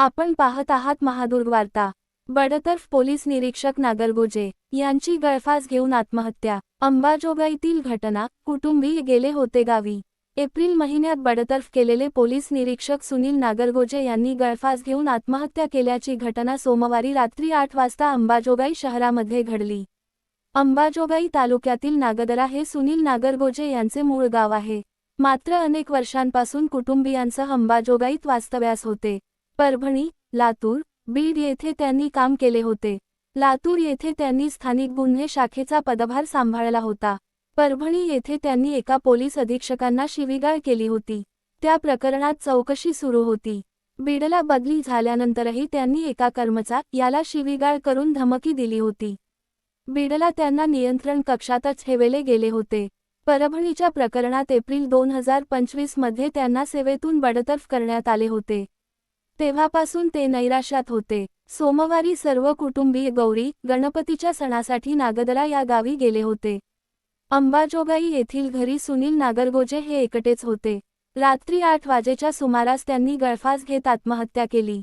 आपण पाहत आहात महादुर्ग वार्ता बडतर्फ पोलीस निरीक्षक नागरगोजे यांची गळफास घेऊन आत्महत्या. अंबाजोगाईतील घटना कुटुंबीय गेले होते गावी. एप्रिल महिन्यात बडतर्फ केलेले पोलीस निरीक्षक सुनील नागरगोजे यांनी गळफास घेऊन आत्महत्या केल्याची घटना सोमवारी रात्री आठ वाजता अंबाजोगाई शहरामध्ये घडली. अंबाजोगाई तालुक्यातील नागदरा हे सुनील नागरगोजे यांचे मूळ गाव आहे. मात्र अनेक वर्षांपासून कुटुंबियांसह अंबाजोगाईत वास्तव्यास होते. परभणी लातूर बीड येथे त्यांनी काम केले होते. लातूर येथे त्यांनी स्थानिक गुन्हे शाखेचा पदभार सांभाळला होता. परभणी येथे त्यांनी एका पोलीस अधीक्षकांना शिवीगाळ केली होती. त्या प्रकरणात चौकशी सुरू होती. बीडला बदली झाल्यानंतरही त्यांनी एका कर्मचा याला शिवीगाळ करून धमकी दिली होती. बीडला त्यांना नियंत्रण कक्षातच ठेवले गेले होते. परभणीच्या प्रकरणात एप्रिल दोन हजार पंचवीसमध्ये त्यांना सेवेतून बडतर्फ करण्यात आले होते. तेव्हापासून ते नैराश्यात होते. सोमवारी सर्व कुटुंबीय गौरी गणपतीच्या सणासाठी नागदरा या गावी गेले होते. अंबाजोगाई येथील घरी सुनील नागरगोजे हे एकटेच होते. रात्री आठ वाजेच्या सुमारास त्यांनी गळफास घेत आत्महत्या केली.